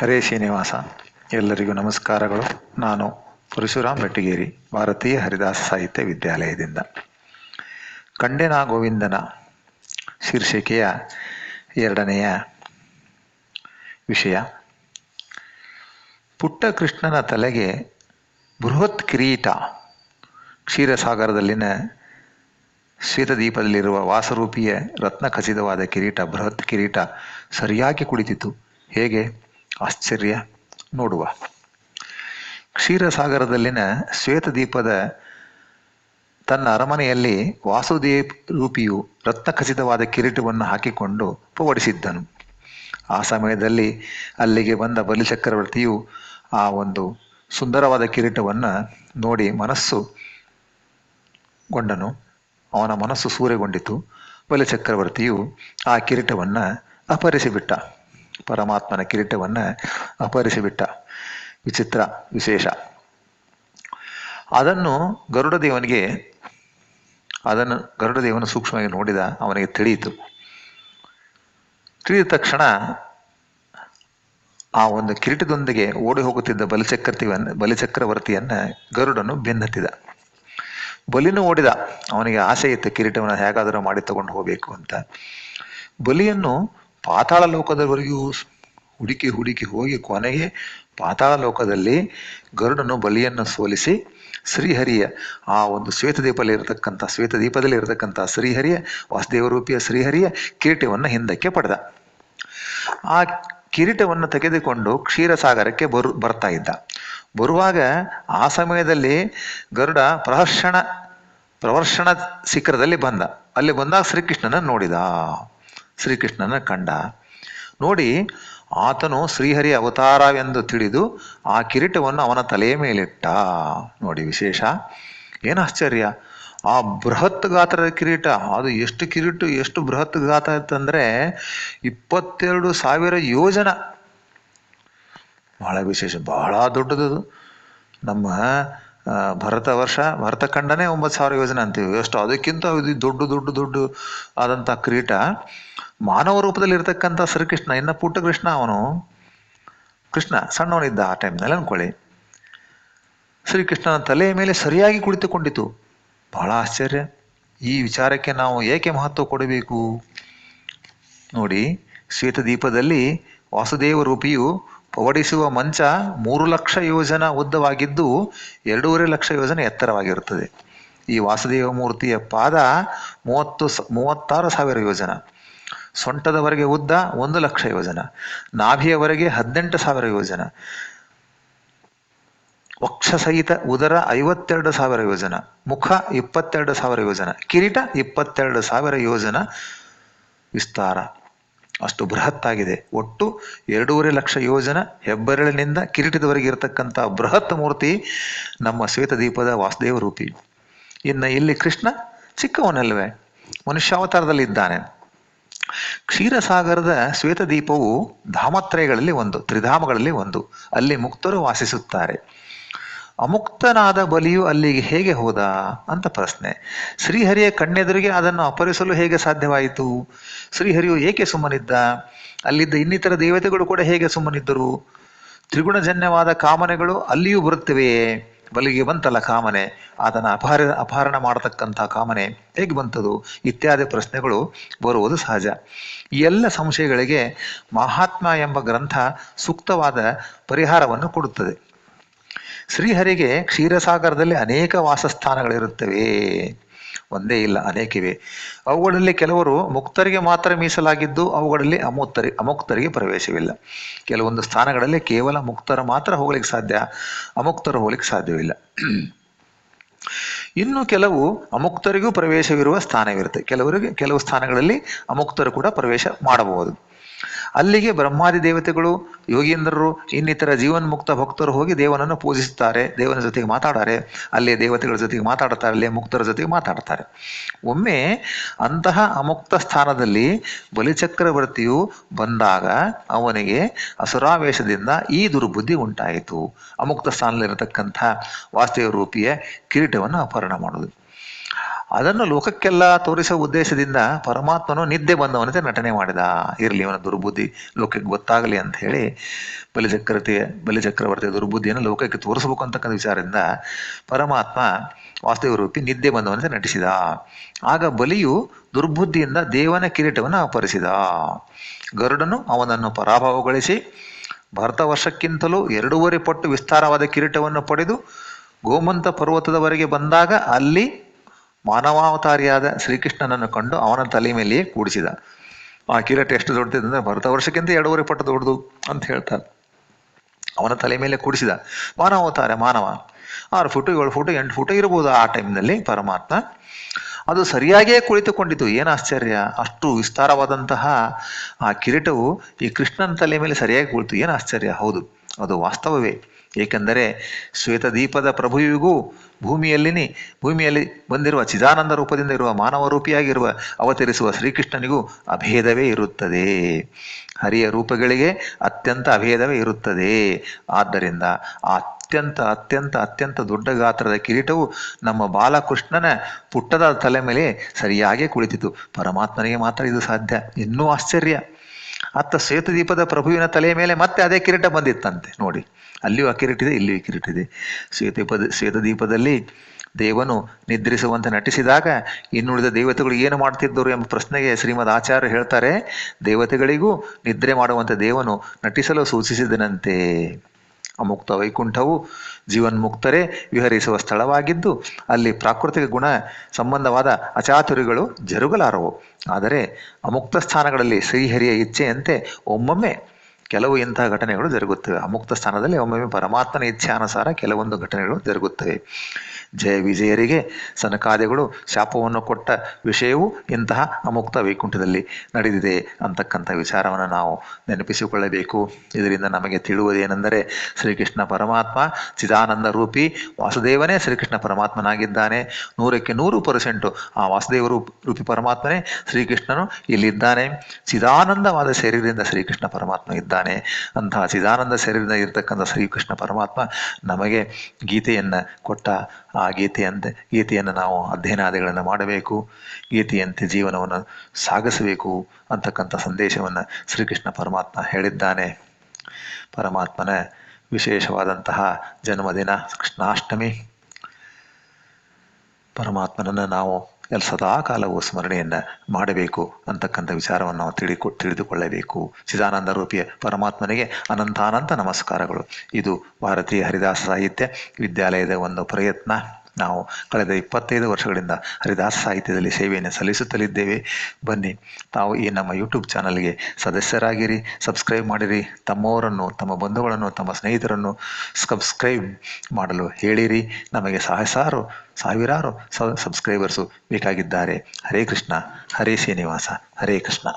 ಹರೇ ಶ್ರೀನಿವಾಸ. ಎಲ್ಲರಿಗೂ ನಮಸ್ಕಾರಗಳು. ನಾನು ಪರಶುರಾಮ್ ಬೆಟ್ಟಗೇರಿ, ಭಾರತೀಯ ಹರಿದಾಸ ಸಾಹಿತ್ಯ ವಿದ್ಯಾಲಯದಿಂದ. ಕಂಡೆನ ಗೋವಿಂದನ ಶೀರ್ಷಿಕೆಯ ಎರಡನೆಯ ವಿಷಯ. ಪುಟ್ಟ ಕೃಷ್ಣನ ತಲೆಗೆ ಬೃಹತ್ ಕಿರೀಟ. ಕ್ಷೀರಸಾಗರದಲ್ಲಿನ ಶ್ವೇತದೀಪದಲ್ಲಿರುವ ವಾಸರೂಪಿಯ ರತ್ನ ಖಚಿತವಾದ ಕಿರೀಟ, ಬೃಹತ್ ಕಿರೀಟ ಸರಿಯಾಗಿ ಕುಳಿತಿತ್ತು ಹೇಗೆ? ಆಶ್ಚರ್ಯ ನೋಡುವ. ಕ್ಷೀರಸಾಗರದಲ್ಲಿನ ಶ್ವೇತದೀಪದ ತನ್ನ ಅರಮನೆಯಲ್ಲಿ ವಾಸುದೇವ್ ರೂಪಿಯು ರತ್ನ ಖಚಿತವಾದ ಕಿರೀಟವನ್ನು ಹಾಕಿಕೊಂಡು ಪವಡಿಸಿದ್ದನು. ಆ ಸಮಯದಲ್ಲಿ ಅಲ್ಲಿಗೆ ಬಂದ ಬಲಿಚಕ್ರವರ್ತಿಯು ಆ ಒಂದು ಸುಂದರವಾದ ಕಿರೀಟವನ್ನು ನೋಡಿ ಮನಸ್ಸು ಗೊಂಡನು ಅವನ ಮನಸ್ಸು ಸೂರೆಗೊಂಡಿತು. ಬಲಿಚಕ್ರವರ್ತಿಯು ಆ ಕಿರೀಟವನ್ನು ಅಪಹರಿಸಿಬಿಟ್ಟ. ಪರಮಾತ್ಮನ ಕಿರೀಟವನ್ನು ಅಪಹರಿಸಿಬಿಟ್ಟ. ವಿಚಿತ್ರ, ವಿಶೇಷ. ಅದನ್ನು ಗರುಡ ದೇವನಿಗೆ ಅದನ್ನು ಗರುಡ ದೇವನು ಸೂಕ್ಷ್ಮವಾಗಿ ನೋಡಿದ ಅವನಿಗೆ ತಿಳಿಯಿತು. ತಿಳಿದ ತಕ್ಷಣ ಆ ಒಂದು ಕಿರೀಟದೊಂದಿಗೆ ಓಡಿ ಹೋಗುತ್ತಿದ್ದ ಬಲಿ ಬಲಿಚಕ್ರವರ್ತಿಯನ್ನ ಗರುಡನು ಬೆನ್ನತ್ತಿದ. ಬಲಿನೂ ಓಡಿದ. ಅವನಿಗೆ ಆಸೆ ಇತ್ತು ಕಿರೀಟವನ್ನು ಹೇಗಾದರೂ ಮಾಡಿ ತಗೊಂಡು ಹೋಗಬೇಕು ಅಂತ. ಬಲಿಯನ್ನು ಪಾತಾಳ ಲೋಕದವರೆಗೂ ಹುಡುಕಿ ಹುಡುಕಿ ಹೋಗಿ ಕೊನೆಗೆ ಪಾತಾಳ ಲೋಕದಲ್ಲಿ ಗರುಡನು ಬಲಿಯನ್ನು ಸೋಲಿಸಿ ಶ್ರೀಹರಿಯ ಆ ಒಂದು ಶ್ವೇತದೀಪದಲ್ಲಿ ಇರತಕ್ಕಂಥ ಶ್ವೇತದೀಪದಲ್ಲಿ ಇರತಕ್ಕಂಥ ಶ್ರೀಹರಿಯ ವಾಸುದೇವ ರೂಪಿಯ ಶ್ರೀಹರಿಯ ಕಿರೀಟವನ್ನು ಹಿಂದಕ್ಕೆ ಪಡೆದ. ಆ ಕಿರೀಟವನ್ನು ತೆಗೆದುಕೊಂಡು ಕ್ಷೀರಸಾಗರಕ್ಕೆ ಬರು, ಬರ್ತಾ ಇದ್ದ. ಬರುವಾಗ ಆ ಸಮಯದಲ್ಲಿ ಗರುಡ ಪ್ರಹರ್ಷಣ, ಪ್ರವರ್ಷಣ ಶಿಖರದಲ್ಲಿ ಬಂದ. ಅಲ್ಲಿ ಬಂದಾಗ ಶ್ರೀಕೃಷ್ಣನ ನೋಡಿದ. ಶ್ರೀಕೃಷ್ಣನ ಕಂಡ. ನೋಡಿ, ಆತನು ಶ್ರೀಹರಿ ಅವತಾರವೆಂದು ತಿಳಿದು ಆ ಕಿರೀಟವನ್ನು ಅವನ ತಲೆಯ ಮೇಲಿಟ್ಟ. ನೋಡಿ ವಿಶೇಷ. ಏನು ಆಶ್ಚರ್ಯ? ಆ ಬೃಹತ್ ಗಾತ್ರದ ಕಿರೀಟ. ಅದು ಎಷ್ಟು ಕಿರೀಟ, ಎಷ್ಟು ಬೃಹತ್ ಗಾತ್ರ ಅಂತಂದ್ರೆ ಇಪ್ಪತ್ತೆರಡು ಸಾವಿರ ಯೋಜನ. ಬಹಳ ವಿಶೇಷ, ಬಹಳ ದೊಡ್ಡದು ನಮ್ಮ ಭರತ ವರ್ಷ, ಭರತ ಒಂಬತ್ತು ಸಾವಿರ ಯೋಜನೆ ಅಂತೀವಿ. ಎಷ್ಟು ಅದಕ್ಕಿಂತ ಇದು ದೊಡ್ಡ ದೊಡ್ಡ ದೊಡ್ಡ ಆದಂಥ ಕ್ರೀಟ. ಮಾನವ ರೂಪದಲ್ಲಿ ಇರ್ತಕ್ಕಂಥ ಶ್ರೀಕೃಷ್ಣ, ಇನ್ನು ಪುಟ್ಟ ಕೃಷ್ಣ ಅವನು. ಕೃಷ್ಣ ಸಣ್ಣವನಿದ್ದ ಆ ಟೈಮ್ನಲ್ಲಿ ಅನ್ಕೊಳ್ಳಿ. ಶ್ರೀಕೃಷ್ಣನ ತಲೆಯ ಮೇಲೆ ಸರಿಯಾಗಿ ಕುಳಿತುಕೊಂಡಿತು. ಬಹಳ ಆಶ್ಚರ್ಯ. ಈ ವಿಚಾರಕ್ಕೆ ನಾವು ಏಕೆ ಮಹತ್ವ ಕೊಡಬೇಕು? ನೋಡಿ, ಶ್ವೇತದೀಪದಲ್ಲಿ ವಾಸುದೇವ ರೂಪಿಯು ಪವಡಿಸುವ ಮಂಚ ಮೂರು ಲಕ್ಷ ಯೋಜನ ಉದ್ದವಾಗಿದ್ದು ಎರಡೂವರೆ ಲಕ್ಷ ಯೋಜನೆ ಎತ್ತರವಾಗಿರುತ್ತದೆ. ಈ ವಾಸುದೇವ ಮೂರ್ತಿಯ ಪಾದ ಮೂವತ್ತು ಸ, ಮೂವತ್ತಾರು ಸಾವಿರ ಯೋಜನ. ಸೊಂಟದವರೆಗೆ ಉದ್ದ ಒಂದು ಲಕ್ಷ ಯೋಜನ. ನಾಭಿಯವರೆಗೆ ಹದಿನೆಂಟು ಸಾವಿರ ಯೋಜನ. ವಕ್ಷ ಸಹಿತ ಉದರ ಐವತ್ತೆರಡು ಸಾವಿರ ಯೋಜನ. ಮುಖ ಇಪ್ಪತ್ತೆರಡು ಸಾವಿರ ಯೋಜನ. ಕಿರೀಟ ಇಪ್ಪತ್ತೆರಡು ಸಾವಿರ ಯೋಜನ ವಿಸ್ತಾರ. ಅಷ್ಟು ಬೃಹತ್ತಾಗಿದೆ. ಒಟ್ಟು ಎರಡೂವರೆ ಲಕ್ಷ ಯೋಜನ ಹೆಬ್ಬೆರಳಿನಿಂದ ಕಿರೀಟದವರೆಗೆ ಇರತಕ್ಕಂಥ ಬೃಹತ್ ಮೂರ್ತಿ ನಮ್ಮ ಶ್ವೇತದೀಪದ ವಾಸುದೇವ ರೂಪಿ. ಇನ್ನು ಇಲ್ಲಿ ಕೃಷ್ಣ ಚಿಕ್ಕವನಲ್ವೇ ಮನುಷ್ಯಾವತಾರದಲ್ಲಿ ಇದ್ದಾನೆ. ಕ್ಷೀರಸಾಗರದ ಶ್ವೇತದೀಪವು ಧಾಮತ್ರಯಗಳಲ್ಲಿ ಒಂದು, ತ್ರಿಧಾಮಗಳಲ್ಲಿ ಒಂದು. ಅಲ್ಲಿ ಮುಕ್ತರು ವಾಸಿಸುತ್ತಾರೆ. ಅಮುಕ್ತನಾದ ಬಲಿಯು ಅಲ್ಲಿಗೆ ಹೇಗೆ ಹೋದ ಅಂತ ಪ್ರಶ್ನೆ. ಶ್ರೀಹರಿಯ ಕಣ್ಣೆದುರಿಗೆ ಅದನ್ನು ಅಪರಿಸಲು ಹೇಗೆ ಸಾಧ್ಯವಾಯಿತು? ಶ್ರೀಹರಿಯು ಏಕೆ ಸುಮ್ಮನಿದ್ದ? ಅಲ್ಲಿದ್ದ ಇನ್ನಿತರ ದೇವತೆಗಳು ಕೂಡ ಹೇಗೆ ಸುಮ್ಮನಿದ್ದರು? ತ್ರಿಗುಣಜನ್ಯವಾದ ಕಾಮನೆಗಳು ಅಲ್ಲಿಯೂ ಬರುತ್ತವೆಯೇ ಬಲಿಗೆ ಬಂತಲ್ಲ ಕಾಮನೆ. ಅದನ್ನು ಅಪಹರ, ಅಪಹರಣ ಮಾಡತಕ್ಕಂಥ ಕಾಮನೆ ಹೇಗೆ ಬಂತದು? ಇತ್ಯಾದಿ ಪ್ರಶ್ನೆಗಳು ಬರುವುದು ಸಹಜ. ಈ ಎಲ್ಲ ಸಂಶಯಗಳಿಗೆ ಮಹಾತ್ಮ ಎಂಬ ಗ್ರಂಥ ಸೂಕ್ತವಾದ ಪರಿಹಾರವನ್ನು ಕೊಡುತ್ತದೆ. ಶ್ರೀಹರಿಗೆ ಕ್ಷೀರಸಾಗರದಲ್ಲಿ ಅನೇಕ ವಾಸಸ್ಥಾನಗಳಿರುತ್ತವೆ. ಒಂದೇ ಇಲ್ಲ, ಅನೇಕಿವೆ. ಅವುಗಳಲ್ಲಿ ಕೆಲವರು ಮುಕ್ತರಿಗೆ ಮಾತ್ರ ಮೀಸಲಾಗಿದ್ದು, ಅವುಗಳಲ್ಲಿ ಅಮುಕ್ತರಿ, ಅಮುಕ್ತರಿಗೆ ಪ್ರವೇಶವಿಲ್ಲ. ಕೆಲವೊಂದು ಸ್ಥಾನಗಳಲ್ಲಿ ಕೇವಲ ಮುಕ್ತರ ಮಾತ್ರ ಹೋಗ್ಲಿಕ್ಕೆ ಸಾಧ್ಯ, ಅಮುಕ್ತರು ಹೋಗ್ಲಿಕ್ಕೆ ಸಾಧ್ಯವಿಲ್ಲ. ಇನ್ನು ಕೆಲವು ಅಮುಕ್ತರಿಗೂ ಪ್ರವೇಶವಿರುವ ಸ್ಥಾನವಿರುತ್ತೆ. ಕೆಲವರಿಗೆ, ಕೆಲವು ಸ್ಥಾನಗಳಲ್ಲಿ ಅಮುಕ್ತರು ಕೂಡ ಪ್ರವೇಶ ಮಾಡಬಹುದು. ಅಲ್ಲಿಗೆ ಬ್ರಹ್ಮಾದಿ ದೇವತೆಗಳು, ಯೋಗೀಂದ್ರರು, ಇನ್ನಿತರ ಜೀವನ್ಮುಕ್ತ ಭಕ್ತರು ಹೋಗಿ ದೇವನನ್ನು ಪೂಜಿಸುತ್ತಾರೆ. ದೇವನ ಜೊತೆಗೆ ಮಾತಾಡಾರೆ. ಅಲ್ಲಿ ದೇವತೆಗಳ ಜೊತೆಗೆ ಮಾತಾಡ್ತಾರೆ. ಅಲ್ಲಿ ಮುಕ್ತರ ಜೊತೆಗೆ ಮಾತಾಡ್ತಾರೆ. ಒಮ್ಮೆ ಅಂತಹ ಅಮುಕ್ತ ಸ್ಥಾನದಲ್ಲಿ ಬಲಿಚಕ್ರವರ್ತಿಯು ಬಂದಾಗ ಅವನಿಗೆ ಅಸುರಾವೇಶದಿಂದ ಈ ದುರ್ಬುದ್ಧಿ ಉಂಟಾಯಿತು. ಅಮುಕ್ತ ಸ್ಥಾನದಲ್ಲಿರತಕ್ಕಂಥ ವಾಸ್ತವ ರೂಪಿಯ ಕಿರೀಟವನ್ನು ಅಪಹರಣ ಮಾಡುವುದು. ಅದನ್ನು ಲೋಕಕ್ಕೆಲ್ಲ ತೋರಿಸುವ ಉದ್ದೇಶದಿಂದ ಪರಮಾತ್ಮನು ನಿದ್ದೆ ಬಂದವನಂತೆ ನಟನೆ ಮಾಡಿದ. ಇರಲಿ ಅವನ ದುರ್ಬುದ್ಧಿ ಲೋಕಕ್ಕೆ ಗೊತ್ತಾಗಲಿ ಅಂತ ಹೇಳಿ ಬಲಿಚಕ್ರವರ್ತಿಯ ಬಲಿಚಕ್ರವರ್ತಿಯ ದುರ್ಬುದ್ಧಿಯನ್ನು ಲೋಕಕ್ಕೆ ತೋರಿಸಬೇಕು ಅಂತಕ್ಕಂಥ ವಿಚಾರದಿಂದ ಪರಮಾತ್ಮ ವಾಸ್ತವ ರೂಪಿ ನಿದ್ದೆ ಬಂದವನಂತೆ ನಟಿಸಿದ. ಆಗ ಬಲಿಯು ದುರ್ಬುದ್ಧಿಯಿಂದ ದೇವನ ಕಿರೀಟವನ್ನು ಅಪಹರಿಸಿದ. ಗರುಡನು ಅವನನ್ನು ಪರಾಭವಗೊಳಿಸಿ ಭರತ ವರ್ಷಕ್ಕಿಂತಲೂ ಎರಡೂವರೆ ಪಟ್ಟು ವಿಸ್ತಾರವಾದ ಕಿರೀಟವನ್ನು ಪಡೆದು ಗೋಮಂತ ಪರ್ವತದವರೆಗೆ ಬಂದಾಗ ಅಲ್ಲಿ ಮಾನವಾವತಾರಿಯಾದ ಶ್ರೀಕೃಷ್ಣನನ್ನು ಕಂಡು ಅವನ ತಲೆ ಮೇಲೆಯೇ ಕೂಡಿಸಿದ. ಆ ಕಿರೀಟ ಎಷ್ಟು ದೊಡ್ಡದಿದೆ ಭರತ ವರ್ಷಕ್ಕಿಂತ ಎರಡೂವರೆ ಪಟ್ಟು ದೊಡ್ಡದು ಅಂತ ಹೇಳ್ತಾರೆ. ಅವನ ತಲೆ ಮೇಲೆ ಕೂಡಿಸಿದ. ಮಾನವಾವತಾರ, ಮಾನವ. ಆರು ಫುಟು, ಏಳು ಫುಟು, ಎಂಟು ಫುಟು ಇರ್ಬೋದು ಆ ಟೈಮ್ನಲ್ಲಿ ಪರಮಾತ್ಮ. ಅದು ಸರಿಯಾಗಿಯೇ ಕುಳಿತುಕೊಂಡಿತು ಏನು ಆಶ್ಚರ್ಯ? ಅಷ್ಟು ವಿಸ್ತಾರವಾದಂತಹ ಆ ಕಿರೀಟವು ಈ ಕೃಷ್ಣನ ತಲೆ ಮೇಲೆ ಸರಿಯಾಗಿ ಕುಳಿತು. ಏನು ಆಶ್ಚರ್ಯ? ಹೌದು, ಅದು ವಾಸ್ತವವೇ. ಏಕೆಂದರೆ ಶ್ವೇತದೀಪದ ಪ್ರಭುವಿಗೂ ಭೂಮಿಯಲ್ಲಿನಿ, ಭೂಮಿಯಲ್ಲಿ ಬಂದಿರುವ ಚಿದಾನಂದ ರೂಪದಿಂದ ಇರುವ ಮಾನವ ರೂಪಿಯಾಗಿರುವ ಅವತರಿಸುವ ಶ್ರೀಕೃಷ್ಣನಿಗೂ ಅಭೇದವೇ ಇರುತ್ತದೆ. ಹರಿಯ ರೂಪಗಳಿಗೆ ಅತ್ಯಂತ ಅಭೇದವೇ ಇರುತ್ತದೆ. ಆದ್ದರಿಂದ ಅತ್ಯಂತ ಅತ್ಯಂತ ಅತ್ಯಂತ ದೊಡ್ಡ ಗಾತ್ರದ ಕಿರೀಟವು ನಮ್ಮ ಬಾಲಕೃಷ್ಣನ ಪುಟ್ಟದ ತಲೆ ಮೇಲೆ ಸರಿಯಾಗಿ ಕುಳಿತಿತು. ಪರಮಾತ್ಮನಿಗೆ ಮಾತ್ರ ಇದು ಸಾಧ್ಯ. ಇನ್ನೂ ಆಶ್ಚರ್ಯ. ಅತ್ತ ಸೇತುದೀಪದ ಪ್ರಭುವಿನ ತಲೆಯ ಮೇಲೆ ಮತ್ತೆ ಅದೇ ಕಿರೀಟ ಬಂದಿತ್ತಂತೆ. ನೋಡಿ, ಅಲ್ಲಿಯೂ ಆ ಕಿರೀಟ ಇದೆ, ಇಲ್ಲಿಯೂ ಕಿರೀಟ ಇದೆ. ಸೇತು ದೀಪದಲ್ಲಿ ದೇವನು ನಿದ್ರಿಸುವಂತೆ ನಟಿಸಿದಾಗ ಇನ್ನುಳಿದ ದೇವತೆಗಳು ಏನು ಮಾಡ್ತಿದ್ದರು ಎಂಬ ಪ್ರಶ್ನೆಗೆ ಶ್ರೀಮದ್ ಆಚಾರ್ಯ ಹೇಳ್ತಾರೆ, ದೇವತೆಗಳಿಗೂ ನಿದ್ರೆ ಮಾಡುವಂತೆ ದೇವನು ನಟಿಸಲು ಸೂಚಿಸಿದನಂತೆ. ಅಮುಕ್ತ ವೈಕುಂಠವು ಜೀವನ್ಮುಕ್ತರೇ ವಿಹರಿಸುವ ಸ್ಥಳವಾಗಿದ್ದು ಅಲ್ಲಿ ಪ್ರಾಕೃತಿಕ ಗುಣ ಸಂಬಂಧವಾದ ಅಚಾತುರಿಗಳು ಜರುಗಲಾರವು. ಆದರೆ ಅಮುಕ್ತ ಸ್ಥಾನಗಳಲ್ಲಿ ಶ್ರೀಹರಿಯ ಇಚ್ಛೆಯಂತೆ ಒಮ್ಮೊಮ್ಮೆ ಕೆಲವು ಇಂತಹ ಘಟನೆಗಳು ಜರುಗುತ್ತವೆ. ಅಮುಕ್ತ ಸ್ಥಾನದಲ್ಲಿ ಒಮ್ಮೊಮ್ಮೆ ಪರಮಾತ್ಮನ ಇಚ್ಛಾನುಸಾರ ಕೆಲವೊಂದು ಘಟನೆಗಳು ಜರುಗುತ್ತವೆ. ಜಯ ವಿಜಯರಿಗೆ ಸನಕಾದಿಗಳು ಶಾಪವನ್ನು ಕೊಟ್ಟ ವಿಷಯವು ಇಂತಹ ಅಮುಕ್ತ ವೈಕುಂಠದಲ್ಲಿ ನಡೆದಿದೆ ಅಂತಕ್ಕಂಥ ವಿಚಾರವನ್ನು ನಾವು ನೆನಪಿಸಿಕೊಳ್ಳಬೇಕು. ಇದರಿಂದ ನಮಗೆ ತಿಳುವುದೇನೆಂದರೆ ಶ್ರೀಕೃಷ್ಣ ಪರಮಾತ್ಮ ಚಿದಾನಂದ ರೂಪಿ ವಾಸುದೇವನೇ ಶ್ರೀಕೃಷ್ಣ ಪರಮಾತ್ಮನಾಗಿದ್ದಾನೆ. ನೂರಕ್ಕೆ ನೂರು ಪರ್ಸೆಂಟು ಆ ವಾಸುದೇವ ರೂಪಿ ಪರಮಾತ್ಮನೇ ಶ್ರೀಕೃಷ್ಣನು ಇಲ್ಲಿದ್ದಾನೆ. ಚಿದಾನಂದವಾದ ಶರೀರದಿಂದ ಶ್ರೀಕೃಷ್ಣ ಪರಮಾತ್ಮ ಇದ್ದಾನೆ. ಅಂತಹ ಚಿದಾನಂದ ಇರತಕ್ಕಂಥ ಶ್ರೀಕೃಷ್ಣ ಪರಮಾತ್ಮ ನಮಗೆ ಗೀತೆಯನ್ನು ಕೊಟ್ಟ ಆ ಗೀತೆಯಂತೆ, ಗೀತೆಯನ್ನು ನಾವು ಅಧ್ಯಯನಾದಿಗಳನ್ನು ಮಾಡಬೇಕು, ಗೀತೆಯಂತೆ ಜೀವನವನ್ನು ಸಾಗಿಸಬೇಕು ಅಂತಕ್ಕಂಥ ಸಂದೇಶವನ್ನು ಶ್ರೀಕೃಷ್ಣ ಪರಮಾತ್ಮ ಹೇಳಿದ್ದಾನೆ. ಪರಮಾತ್ಮನ ವಿಶೇಷವಾದಂತಹ ಜನ್ಮದಿನ ಕೃಷ್ಣಾಷ್ಟಮಿ. ಪರಮಾತ್ಮನನ್ನು ನಾವು ಎಲ್ಲಿ ಸದಾ ಕಾಲವು ಸ್ಮರಣೆಯನ್ನು ಮಾಡಬೇಕು ಅಂತಕ್ಕಂಥ ವಿಚಾರವನ್ನು ನಾವು ತಿಳಿಕೊ, ತಿಳಿದುಕೊಳ್ಳಬೇಕು. ಚಿದಾನಂದ ರೂಪಿಯ ಪರಮಾತ್ಮನಿಗೆ ಅನಂತಾನಂತ ನಮಸ್ಕಾರಗಳು. ಇದು ಭಾರತೀಯ ಹರಿದಾಸ ಸಾಹಿತ್ಯ ವಿದ್ಯಾಲಯದ ಒಂದು ಪ್ರಯತ್ನ. ನಾವು ಕಳೆದ ಇಪ್ಪತ್ತೈದು ವರ್ಷಗಳಿಂದ ಹರಿದಾಸ ಸಾಹಿತ್ಯದಲ್ಲಿ ಸೇವೆಯನ್ನು ಸಲ್ಲಿಸುತ್ತಲಿದ್ದೇವೆ. ಬನ್ನಿ, ತಾವು ಈ ನಮ್ಮ ಯೂಟ್ಯೂಬ್ ಚಾನಲ್ಗೆ ಸದಸ್ಯರಾಗಿರಿ ಸಬ್ಸ್ಕ್ರೈಬ್ ಮಾಡಿರಿ, ತಮ್ಮವರನ್ನು, ತಮ್ಮ ಬಂಧುಗಳನ್ನು, ತಮ್ಮ ಸ್ನೇಹಿತರನ್ನು ಸಬ್ಸ್ಕ್ರೈಬ್ ಮಾಡಲು ಹೇಳಿರಿ. ನಮಗೆ ಸಹಸಾರು, ಸಾವಿರಾರು ಸಬ್ಸ್ಕ್ರೈಬರ್ಸು ಬೇಕಾಗಿದ್ದಾರೆ. ಹರೇ ಕೃಷ್ಣ, ಹರೇ ಶ್ರೀನಿವಾಸ, ಹರೇ ಕೃಷ್ಣ.